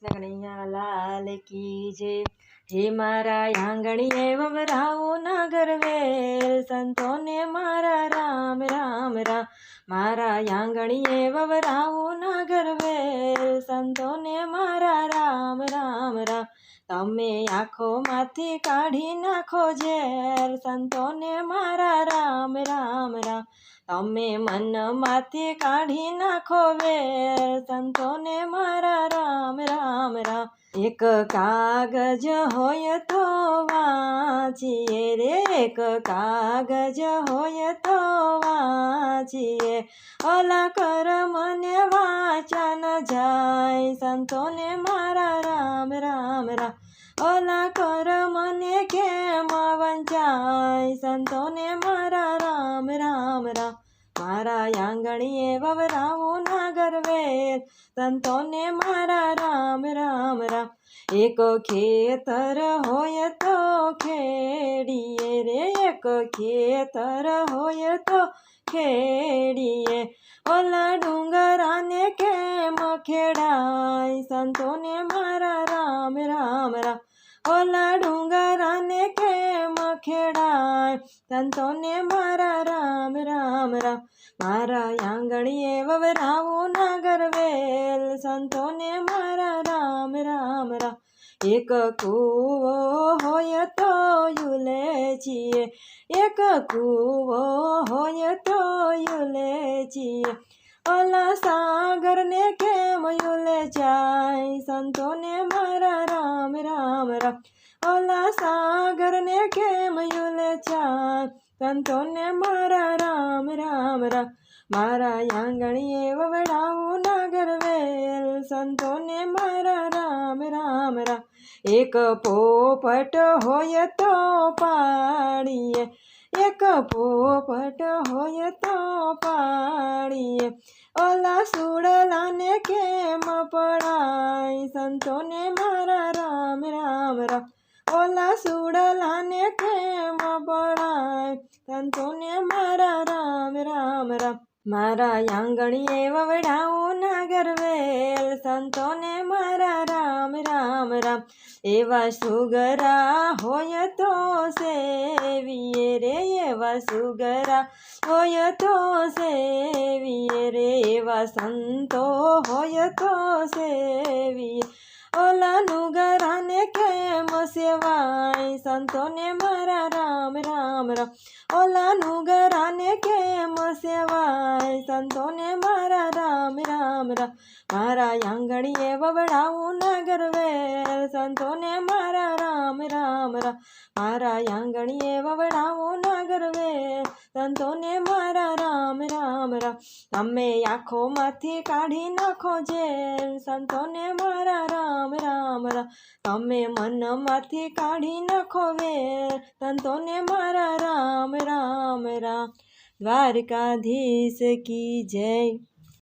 કનૈયા લાલ કી જે. હે મારા આંગણીએ વવરાવો ના ગરવે. સંતોને મારા રામ રામ રામ. મારા આંગણીએ વવરાવો ના ગરવે. સંતોને મારા રામ રામ રામ. તમે આંખોમાંથી કાઢી નાખો ઝેર. સંતોને મારા રામ રામ રામ. તમે મનમાંથી કાઢી નાખો વેર. સંતોને મારા રામ રામ રામ. એક કાગજ હોય તો વાંચીએ રે. એક કાગજ હોય તો વાંચીએ. ઓલા કર મને વાંચન જાય. સંતોને મારા રામ રામ રામ. ઓલા કર મને કેમ વંચાય? સંતોને મારા રામ રામ રામ. મારા આંગણીએ વવરાવું ના ગરવેલ સંતોને મારા રામ રામ રામ. એક ખેતર હોય તો ખેડીએ રે, એક ખેતર હોય તો ખેડીએ. ઓલા ડુંગરાને કેમ ખેડાય? સંતોને મારા રામ રામ રામ. ઓલા ડુંગરાને કેમ ખેડાય? સંતોને મારા રામ રામ રામ. મારા આંગણીએ વવરાવું ના ગરવેલ સંતોને મારા રામ રામ રામ. એક કૂવો હોય તો યુલે છીએ. એક કૂવો હોય તો યુલે છીએ. ઓલા સાગરને કેમ યુલે જાય? સંતોને મારા રામ રામ રામ. ઓલા સાગરને કેમ યુલે જાય સંતોને મારા રામ રામ રામ. મારા આંગણીએ વવડાવું નાગર વેલ. સંતોને મારા રામ રામ રામ. એક પોપટ હોય તો પાડીએ. એક પોપટ હોય તો પાડીએ. ઓલા સુડલાને કેમ પડાય? સંતોને મારા રામ રામ રામ. ઓલા સુડલાને કેમ પડાય? સંતોને મારા રામ રામ રામ. મારા આંગણીએ વવડાવું ના ગરવેલ સંતોને મારા રામ રામ રામ. એવા સુગરા હોય તો એવા સુગરા હોય તો સેવીએ રે એવા સંતો, હોય તો સેવીએ. ઓલાનું ગરાને કેમ સેવાય સંતોને? મારા રામ રામ રામ. ઓલાનું ગરાને કેમ સેવાય સંતોને? મારા રામ રામ રામ. મારા આંગણીએ વવડાવું ના ગરવેલ સંતોને? મારા રામ રામ મારા આંગણીએ વવડાવો ના તંતોને મારા રામ રામ રામ તમે આંખોમાંથી કાઢી નાખો જેલ. સંતોને મારા રામ રામ રામ તમે મનમાંથી કાઢી નાખો વેર સંતોને મારા રામ રામ રામ દ્વારકાધીશ કી જય.